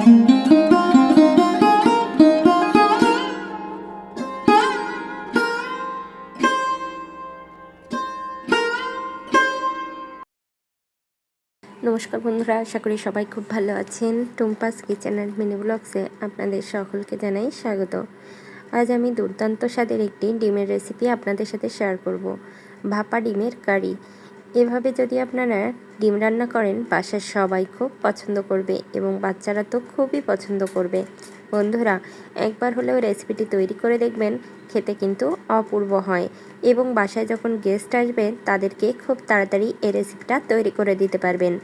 নমস্কার বন্ধুরা, আশা করি সবাই খুব ভালো আছেন। টুম্পাস কিচেন অ্যান্ড মিনি ব্লগসে আপনাদের সকলকে জানাই স্বাগত। আজ আমি দুর্দান্ত স্বাদের একটি ডিমের রেসিপি আপনাদের সাথে শেয়ার করব। ভাপা ডিমের কারি। এভাবে যদি আপনারা ডিম রান্না করেন, বাসার সবাই খুব পছন্দ করবে এবং বাচ্চারা তো খুবই পছন্দ করবে। বন্ধুরা, একবার হলেও রেসিপিটি তৈরি করে দেখবেন, খেতে কিন্তু অপূর্ব হয় এবং বাসায় যখন গেস্ট আসবে, তাদেরকে খুব তাড়াতাড়ি এই রেসিপিটা তৈরি করে দিতে পারবেন।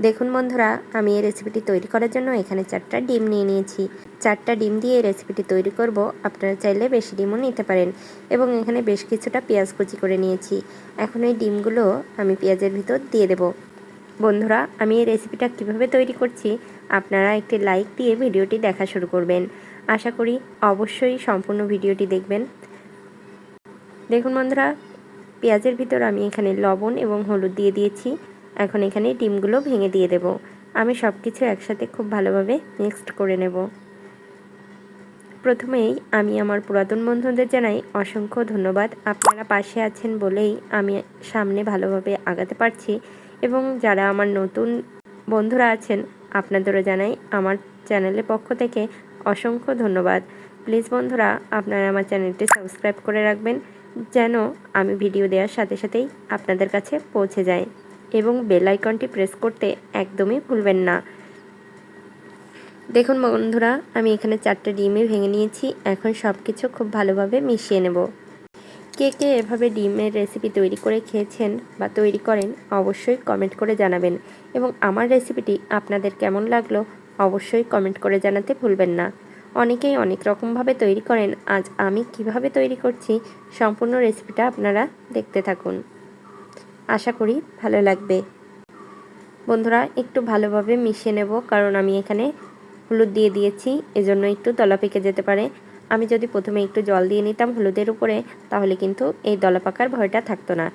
দেখুন বন্ধুরা, আমি এই রেসিপিটি তৈরি করার জন্য এখানে চারটা ডিম নিয়ে নিয়েছি। চারটা ডিম দিয়ে এই রেসিপিটি তৈরি করব। আপনারা চাইলে বেশি ডিমও নিতে পারেন এবং এখানে বেশ কিছুটা পেঁয়াজ কুচি করে নিয়েছি। এখন এই ডিমগুলো আমি পেঁয়াজের ভিতর দিয়ে দেব। বন্ধুরা, আমি এই রেসিপিটা কীভাবে তৈরি করছি আপনারা একটি লাইক দিয়ে ভিডিওটি দেখা শুরু করবেন। আশা করি অবশ্যই সম্পূর্ণ ভিডিওটি দেখবেন। দেখুন বন্ধুরা, পেঁয়াজের ভিতর আমি এখানে লবণ এবং হলুদ দিয়ে দিয়েছি। এখন এখানে ডিমগুলো ভেঙে দিয়ে দেব। আমি সব কিছু একসাথে খুব ভালোভাবে মিক্সড করে নেব। প্রথমেই আমি আমার পুরাতন বন্ধুদের জানাই অসংখ্য ধন্যবাদ। আপনারা পাশে আছেন বলেই আমি সামনে ভালোভাবে আগাতে পারছি এবং যারা আমার নতুন বন্ধুরা আছেন, আপনাদেরও জানাই আমার চ্যানেলের পক্ষ থেকে অসংখ্য ধন্যবাদ। প্লিজ বন্ধুরা, আপনারা আমার চ্যানেলটি সাবস্ক্রাইব করে রাখবেন যেন আমি ভিডিও দেওয়ার সাথে সাথেই আপনাদের কাছে পৌঁছে যায় এবং বেল আইকনটি প্রেস করতে একদমই ভুলবেন না। দেখুন বন্ধুরা, আমি এখানে চারটে ডিমই ভেঙে নিয়েছি। এখন সব কিছু খুব ভালোভাবে মিশিয়ে নেব। কে কে এভাবে ডিমের রেসিপি তৈরি করে খেয়েছেন বা তৈরি করেন, অবশ্যই কমেন্ট করে জানাবেন। এবং আমার রেসিপিটি আপনাদের কেমন লাগল, অবশ্যই কমেন্ট করে জানাতে ভুলবেন না। অনেকেই অনেক রকমভাবে তৈরি করেন। আজ আমি কীভাবে তৈরি করছি, সম্পূর্ণ রেসিপিটা আপনারা দেখতে থাকুন। আশা করি ভালো লাগবে। বন্ধুরা, একটু ভালোভাবে মিশিয়ে নেব, কারণ আমি এখানে হলুদ দিয়ে দিয়েছি, এজন্য একটু দলা পেকে যেতে পারে। আমি যদি প্রথমে একটু জল দিয়ে নিতাম হলুদের উপরে, তাহলে কিন্তু এই দলা পাকার ভয়টা থাকতো না।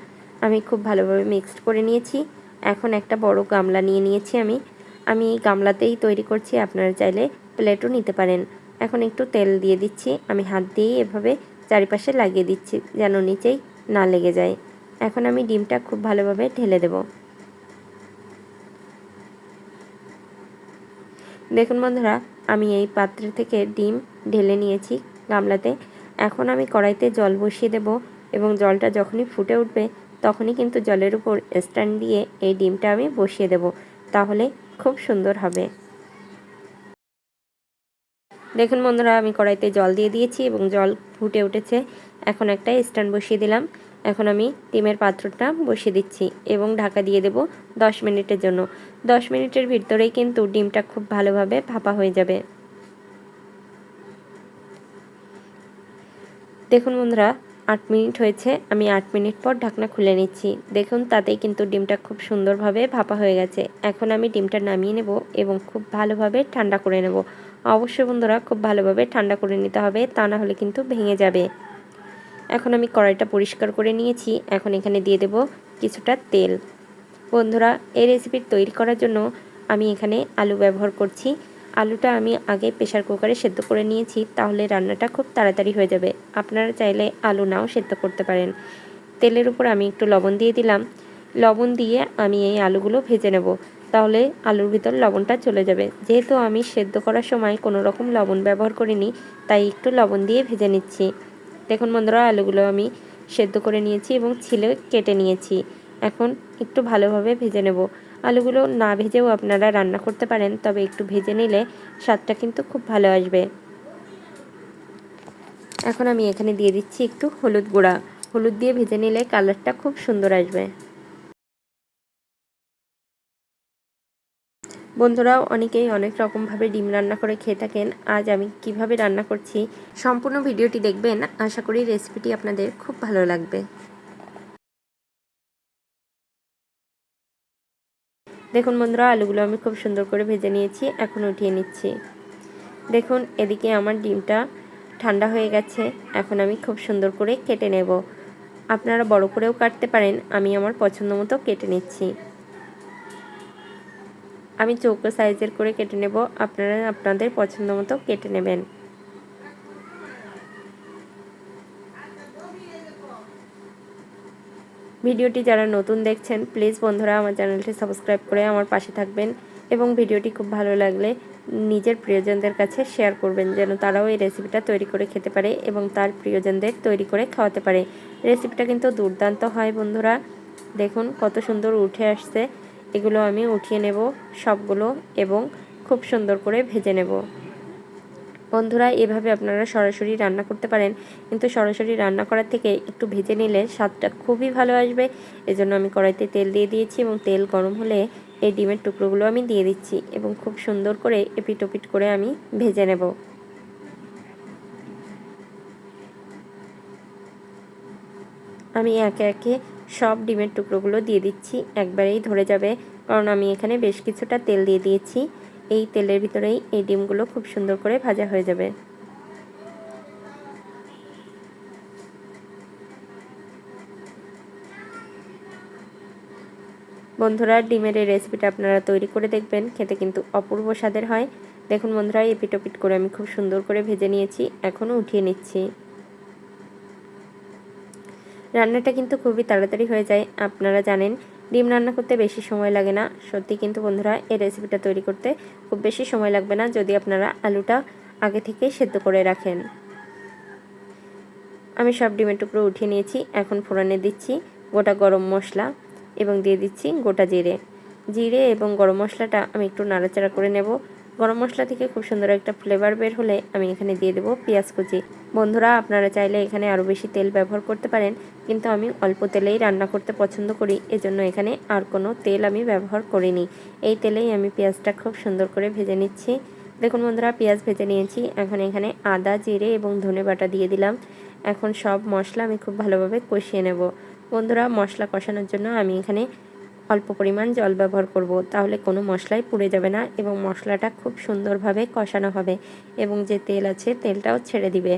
আমি খুব ভালোভাবে মিক্সড করে নিয়েছি। এখন একটা বড় গামলা নিয়ে নিয়েছি আমি। আমি এই গামলাতেই তৈরি করছি, আপনারা চাইলে প্লেটও নিতে পারেন। এখন একটু তেল দিয়ে দিচ্ছি। আমি হাত দিয়েই এভাবে চারিপাশে লাগিয়ে দিচ্ছি, যেন নিচেই না লেগে যায়। এখন আমি ডিমটা খুব ভালোভাবে ঢেলে দেব। দেখুন বন্ধুরা, আমি এই পাত্র থেকে ডিম ঢেলে নিয়েছি গামলাতে। এখন আমি কড়াইতে জল বসিয়ে দেব এবং জলটা যখনই ফুটে উঠবে তখনই কিন্তু জলের উপর স্ট্যান্ড দিয়ে এই ডিমটা আমি বসিয়ে দেব, তাহলে খুব সুন্দর হবে। দেখুন বন্ধুরা, আমি কড়াইতে জল দিয়ে দিয়েছি এবং জল ফুটে উঠেছে। এখন একটা স্ট্যান্ড বসিয়ে দিলাম। এখন আমি ডিমের পাত্রটা বসিয়ে দিচ্ছি এবং ঢাকা দিয়ে দেব দশ মিনিটের জন্য। দশ মিনিটের ভিতরেই কিন্তু ডিমটা খুব ভালোভাবে ভাপা হয়ে যাবে। দেখুন বন্ধুরা, আট মিনিট হয়েছে, আমি আট মিনিট পর ঢাকনা খুলে নিচ্ছি। দেখুন, তাতেই কিন্তু ডিমটা খুব সুন্দরভাবে ভাপা হয়ে গেছে। এখন আমি ডিমটা নামিয়ে নেব এবং খুব ভালোভাবে ঠান্ডা করে নেব। অবশ্যই বন্ধুরা, খুব ভালোভাবে ঠান্ডা করে নিতে হবে, তা না হলে কিন্তু ভেঙে যাবে। এখন আমি কড়াইটা পরিষ্কার করে নিয়েছি। এখন এখানে দিয়ে দেব কিছুটা তেল। বন্ধুরা, এই রেসিপি তৈরি করার জন্য আমি এখানে আলু ব্যবহার করছি। আলুটা আমি আগে প্রেশার কুকারে সেদ্ধ করে নিয়েছি, তাহলে রান্নাটা খুব তাড়াতাড়ি হয়ে যাবে। আপনারা চাইলে আলু নাও সেদ্ধ করতে পারেন। তেলের উপর আমি একটু লবণ দিয়ে দিলাম। লবণ দিয়ে আমি এই আলুগুলো ভেজে নেব। তাহলে আলুর ভিতর লবণটা চলে যাবে। যেহেতু আমি সেদ্ধ করার সময় কোনো রকম লবণ ব্যবহার করিনি, তাই একটু লবণ দিয়ে ভেজে নিচ্ছি। দেখুন বন্ধুরা, আলুগুলো আমি সেদ্ধ করে নিয়েছি এবং ছিলে কেটে নিয়েছি। এখন একটু ভালোভাবে ভেজে নেব। আলুগুলো না ভেজেও আপনারা রান্না করতে পারেন, তবে একটু ভেজে নিলে স্বাদটা কিন্তু খুব ভালো আসবে। এখন আমি এখানে দিয়ে দিচ্ছি একটু হলুদ গুঁড়া। হলুদ দিয়ে ভেজে নিলে কালারটা খুব সুন্দর আসবে। বন্ধুরাও অনেকেই অনেক রকমভাবে ডিম রান্না করে খেয়ে থাকেন। আজ আমি কীভাবে রান্না করছি সম্পূর্ণ ভিডিওটি দেখবেন। আশা করি রেসিপিটি আপনাদের খুব ভালো লাগবে। দেখুন বন্ধুরা, আলুগুলো আমি খুব সুন্দর করে ভেজে নিয়েছি, এখন উঠিয়ে নিচ্ছি। দেখুন, এদিকে আমার ডিমটা ঠান্ডা হয়ে গেছে, এখন আমি খুব সুন্দর করে কেটে নেব। আপনারা বড় করেও কাটতে পারেন, আমি আমার পছন্দ মতো কেটে নিচ্ছি। আমি চৌকো সাইজের করে কেটে নেব। আপনারা আপনাদের পছন্দ মতো কেটে নেবেন। ভিডিওটি যারা নতুন দেখছেন, প্লিজ বন্ধুরা আমার চ্যানেলটি সাবস্ক্রাইব করে আমার পাশে থাকবেন এবং ভিডিওটি খুব ভালো লাগলে নিজের প্রিয়জনদের কাছে শেয়ার করবেন যেন তারাও এই রেসিপিটা তৈরি করে খেতে পারে এবং তার প্রিয়জনদের তৈরি করে খাওয়াতে পারে। রেসিপিটা কিন্তু দুর্দান্ত হয় বন্ধুরা। দেখুন কত সুন্দর উঠে আসছে। এগুলো আমি উঠিয়ে নেব সবগুলো এবং খুব সুন্দর করে ভেজে নেব। বন্ধুরা, এভাবে আপনারা সরাসরি রান্না করতে পারেন, কিন্তু সরাসরি রান্না করার থেকে একটু ভেজে নিলে স্বাদটা খুবই ভালো আসবে। এজন্য আমি কড়াইতে তেল দিয়ে দিয়েছি এবং তেল গরম হলে এই ডিমের টুকরোগুলো আমি দিয়ে দিচ্ছি এবং খুব সুন্দর করে এপিট ওপিট করে আমি ভেজে নেব। আমি একে একে সব ডিমের টুকরোগুলো দিয়ে দিচ্ছি। একবারেই ধরে যাবে, কারণ আমি এখানে বেশ কিছুটা তেল দিয়ে দিয়েছি। এই তেলের ভিতরেই এই ডিমগুলো খুব সুন্দর করে ভাজা হয়ে যাবে। বন্ধুরা, ডিমের এই রেসিপিটা আপনারা তৈরি করে দেখবেন। খেতে কিন্তু অপূর্ব স্বাদের হয়। দেখুন বন্ধুরা এপিটোপিট করে আমি খুব সুন্দর করে ভেজে নিয়েছি। এখনও উঠিয়ে নিচ্ছি। রান্নাটা কিন্তু খুবই তাড়াতাড়ি হয়ে যায়, আপনারা জানেন। ডিম রান্না করতে বেশি সময় লাগে না। সত্যি কিন্তু বন্ধুরা, এই রেসিপিটা তৈরি করতে খুব বেশি সময় লাগবে না যদি আপনারা আলুটা আগে থেকে সেদ্ধ করে রাখেন। আমি সব ডিমের টুকরো উঠিয়ে নিয়েছি, এখন ফোড়নে দিচ্ছি গোটা গরম মশলা এবং দিয়ে দিচ্ছি গোটা জিরে। জিরে এবং গরম মশলাটা আমি একটু নাড়াচাড়া করে নেব। গরম মশলা থেকে খুব সুন্দর একটা ফ্লেভার বের হলে আমি এখানে দিয়ে দেবো পেঁয়াজ কুচি। বন্ধুরা, আপনারা চাইলে এখানে আরও বেশি তেল ব্যবহার করতে পারেন, কিন্তু আমি অল্প তেলেই রান্না করতে পছন্দ করি, এজন্য এখানে আর কোনো তেল আমি ব্যবহার করিনি। এই তেলেই আমি পেঁয়াজটা খুব সুন্দর করে ভেজে নিচ্ছি। দেখুন বন্ধুরা, পেঁয়াজ ভেজে নিয়েছি, এখন এখানে আদা, জিরে এবং ধনে বাটা দিয়ে দিলাম। এখন সব মশলা আমি খুব ভালোভাবে কষিয়ে নেব। বন্ধুরা, মশলা কষানোর জন্য আমি এখানে অল্প পরিমাণ জল ব্যবহার করব, তাহলে কোনো মশলাই পুড়ে যাবে না এবং মশলাটা খুব সুন্দরভাবে কষানো হবে এবং যে তেল আছে তেলটাও ছেড়ে দিবে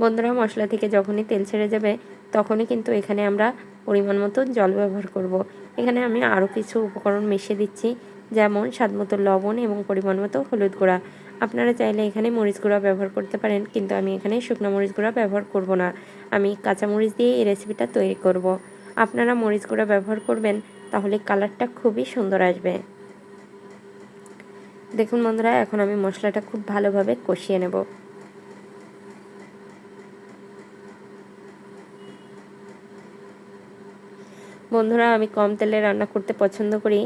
বন্ধুরা, মশলা থেকে যখনই তেল ছেড়ে যাবে, তখনই কিন্তু এখানে আমরা পরিমাণ মতো জল ব্যবহার করব। এখানে আমি আরও কিছু উপকরণ মিশিয়ে দিচ্ছি, যেমন স্বাদ মতো লবণ এবং পরিমাণ মতো হলুদ গুঁড়া আপনারা চাইলে এখানে মরিচ গুঁড়া ব্যবহার করতে পারেন, কিন্তু আমি এখানে শুকনো মরিচ গুঁড়া ব্যবহার করব না আমি কাঁচা মরিচ দিয়ে এই রেসিপিটা তৈরি করব। আপনারা মরিচ গুঁড়া ব্যবহার করবেন তাহলে কালারটা খুবই সুন্দর আসবে। দেখুন বন্ধুরা, এখন আমি মশলাটা খুব ভালোভাবে কষিয়ে নেব। বন্ধুরা, আমি কম তেলে রান্না করতে পছন্দ করি।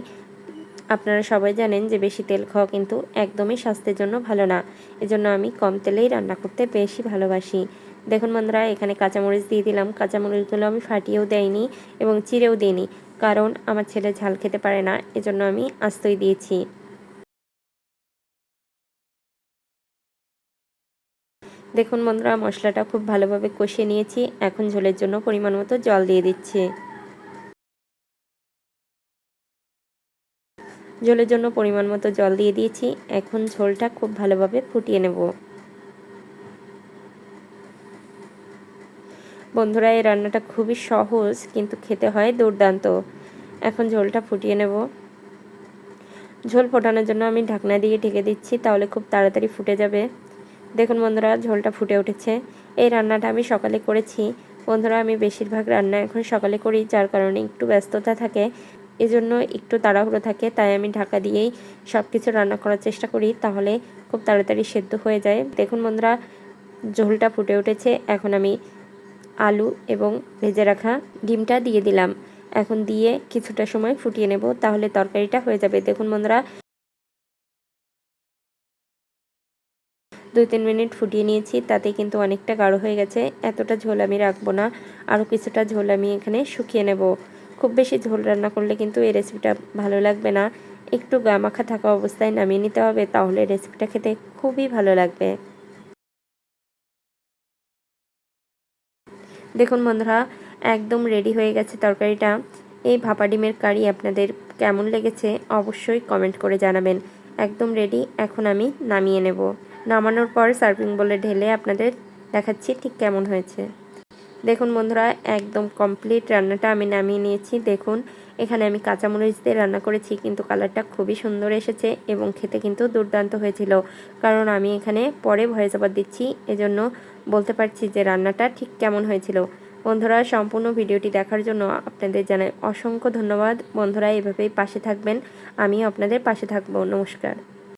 আপনারা সবাই জানেন যে বেশি তেল খাওয়া কিন্তু একদমই স্বাস্থ্যের জন্য ভালো না। এজন্য আমি কম তেলেই রান্না করতে বেশি ভালোবাসি। দেখুন বন্ধুরা, এখানে কাঁচামরিচ দিয়ে দিলাম। কাঁচামরিচগুলো আমি ফাটিয়েও দেয়নি এবং চিড়েও দিইনি। কারণ আমার ছেলে ঝাল খেতে পারে না, এজন্য আমি আস্তই দিয়েছি। দেখুন বন্ধুরা, মশলাটা খুব ভালোভাবে কষিয়ে নিয়েছি, এখন ঝোলের জন্য পরিমাণ মতো জল দিয়ে দিচ্ছি। ঝোলের জন্য পরিমাণ মতো জল দিয়ে দিয়েছি, এখন ঝোলটা খুব ভালোভাবে ফুটিয়ে নেব। বন্ধুরা, এই রান্নাটা খুবই সহজ, কিন্তু খেতে হয় দুর্দান্ত। এখন ঝোলটা ফুটিয়ে নেব। ঝোল ফোটানোর জন্য আমি ঢাকনা দিয়ে ঢেকে দিচ্ছি, তাহলে খুব তাড়াতাড়ি ফুটে যাবে। দেখুন বন্ধুরা, ঝোলটা ফুটে উঠেছে। এই রান্নাটা আমি সকালে করেছি। বন্ধুরা, আমি বেশিরভাগ রান্না এখন সকালে করি, যার কারণে একটু ব্যস্ততা থাকে। এজন্য একটু তাড়াহুড়ো থাকে, তাই আমি ঢাকা দিয়েই সব কিছু রান্না করার চেষ্টা করি, তাহলে খুব তাড়াতাড়ি সেদ্ধ হয়ে যায়। দেখুন বন্ধুরা, ঝোলটা ফুটে উঠেছে। এখন আমি আলু এবং ভেজে রাখা ডিমটা দিয়ে দিলাম। এখন দিয়ে কিছুটা সময় ফুটিয়ে নেব, তাহলে তরকারিটা হয়ে যাবে। দেখুন বন্ধুরা দুই তিন মিনিট ফুটিয়ে নিয়েছি, তাতে কিন্তু অনেকটা গাঢ় হয়ে গেছে। এতটা ঝোল আমি রাখব না, আরও কিছুটা ঝোল আমি এখানে শুকিয়ে নেব। খুব বেশি ঝোল রান্না করলে কিন্তু এই রেসিপিটা ভালো লাগবে না। একটু গামাখা থাকা অবস্থায় নামিয়ে নিতে হবে, তাহলে রেসিপিটা খেতে খুবই ভালো লাগবে। দেখুন বন্ধুরা, একদম রেডি হয়ে গেছে তরকারিটা। এই ভাপা ডিমের কারি আপনাদের কেমন লেগেছে অবশ্যই কমেন্ট করে জানাবেন। একদম রেডি এখন আমি নামিয়ে নেব। নামানোর পর সার্ভিং বলে ঢেলে আপনাদের দেখাচ্ছি ঠিক কেমন হয়েছে। দেখুন বন্ধুরা, একদম কমপ্লিট রান্নাটা আমি নামিয়ে নিয়েছি। দেখুন, এখানে আমি কাঁচামরিচ দিয়ে রান্না করেছি, কিন্তু কালারটা খুবই সুন্দর এসেছে এবং খেতে কিন্তু দুর্দান্ত হয়েছিল। কারণ আমি এখানে পরে ভয়েস ওভার দিচ্ছি, এজন্য বলতে পারছি যে রান্নাটা ঠিক কেমন হয়েছিল। বন্ধুরা, সম্পূর্ণ ভিডিওটি দেখার জন্য আপনাদের জানাই অসংখ্য ধন্যবাদ। বন্ধুরা, এভাবেই পাশে থাকবেন। আমিও আপনাদের পাশে থাকব। নমস্কার।